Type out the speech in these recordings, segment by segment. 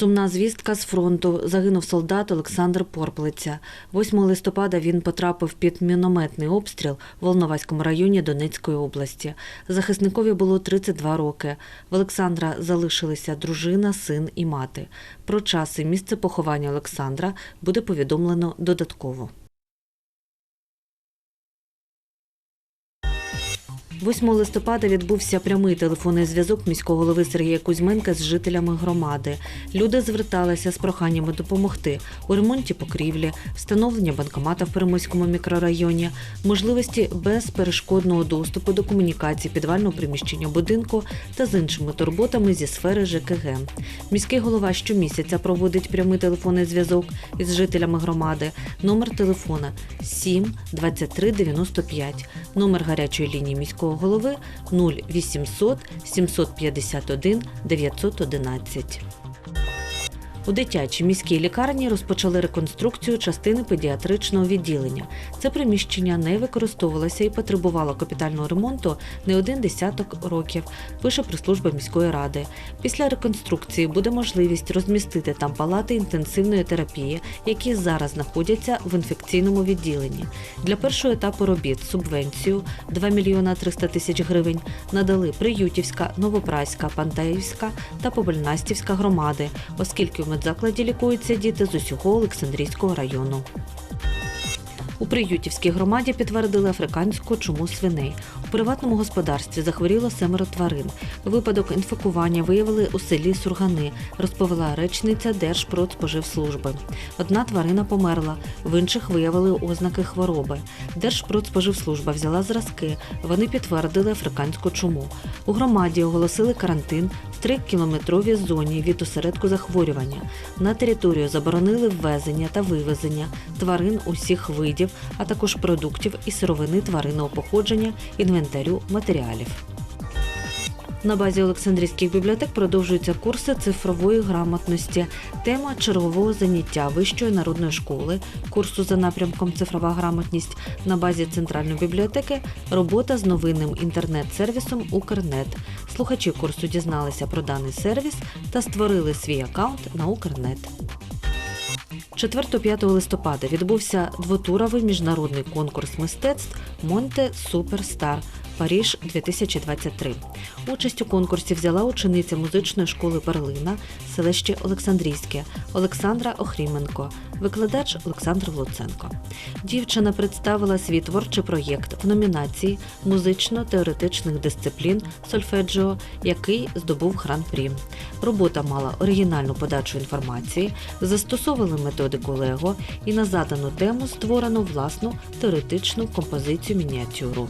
Сумна звістка з фронту. Загинув солдат Олександр Порплиця. 8 листопада він потрапив під мінометний обстріл в Волноваському районі Донецької області. Захисникові було 32 роки. В Олександра залишилися дружина, син і мати. Про час і місце поховання Олександра буде повідомлено додатково. 8 листопада відбувся прямий телефонний зв'язок міського голови Сергія Кузьменка з жителями громади. Люди зверталися з проханнями допомогти у ремонті покрівлі, встановлення банкомата в Перемойському мікрорайоні, можливості безперешкодного доступу до комунікацій підвального приміщення будинку та з іншими турботами зі сфери ЖКГ. Міський голова щомісяця проводить прямий телефонний зв'язок із жителями громади. Номер телефона 7 23 95. Номер гарячої лінії міського голови 0800 751 911. У дитячій міській лікарні розпочали реконструкцію частини педіатричного відділення. Це приміщення не використовувалося і потребувало капітального ремонту не один десяток років, пише прес-служба міської ради. Після реконструкції буде можливість розмістити там палати інтенсивної терапії, які зараз знаходяться в інфекційному відділенні. Для першого етапу робіт субвенцію 2 мільйона 300 тисяч гривень надали Приютівська, Новопраська, Пантаївська та Побельнастівська громади, оскільки в медзакладі лікуються діти з усього Олександрійського району. У Приютівській громаді підтвердили африканську чуму свиней. У приватному господарстві захворіло семеро тварин. Випадок інфікування виявили у селі Сургани, розповіла речниця Держпродспоживслужби. Одна тварина померла, в інших виявили ознаки хвороби. Держпродспоживслужба взяла зразки. Вони підтвердили африканську чуму. У громаді оголосили карантин в 3-кілометровій зоні від осередку захворювання. На територію заборонили ввезення та вивезення тварин усіх видів, а також продуктів і сировини тваринного походження, інвентарю матеріалів. На базі Олександрійських бібліотек продовжуються курси цифрової грамотності. Тема чергового заняття Вищої народної школи, курсу за напрямком Цифрова грамотність на базі центральної бібліотеки, робота з новинним інтернет-сервісом Укрнет. Слухачі курсу дізналися про даний сервіс та створили свій аккаунт на Укрнет. 4-5 листопада відбувся двотуровий міжнародний конкурс мистецтв Монте Суперстар Паріж 2023. Участь у конкурсі взяла учениця музичної школи Перлина, селище Олександрійське Олександра Охріменко, викладач Олександр Луценко. Дівчина представила свій творчий проєкт в номінації музично-теоретичних дисциплін Сольфеджіо, який здобув гран-прі. Робота мала оригінальну подачу інформації, застосовували методику Лего і на задану тему створено власну теоретичну композицію мініатюру.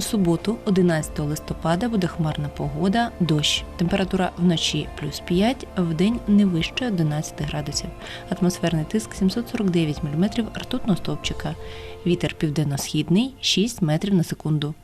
У суботу, 11 листопада, буде хмарна погода, дощ. Температура вночі плюс 5, в день не вище 11 градусів. Атмосферний тиск 749 мм ртутного стовпчика. Вітер південно-східний 6 метрів на секунду.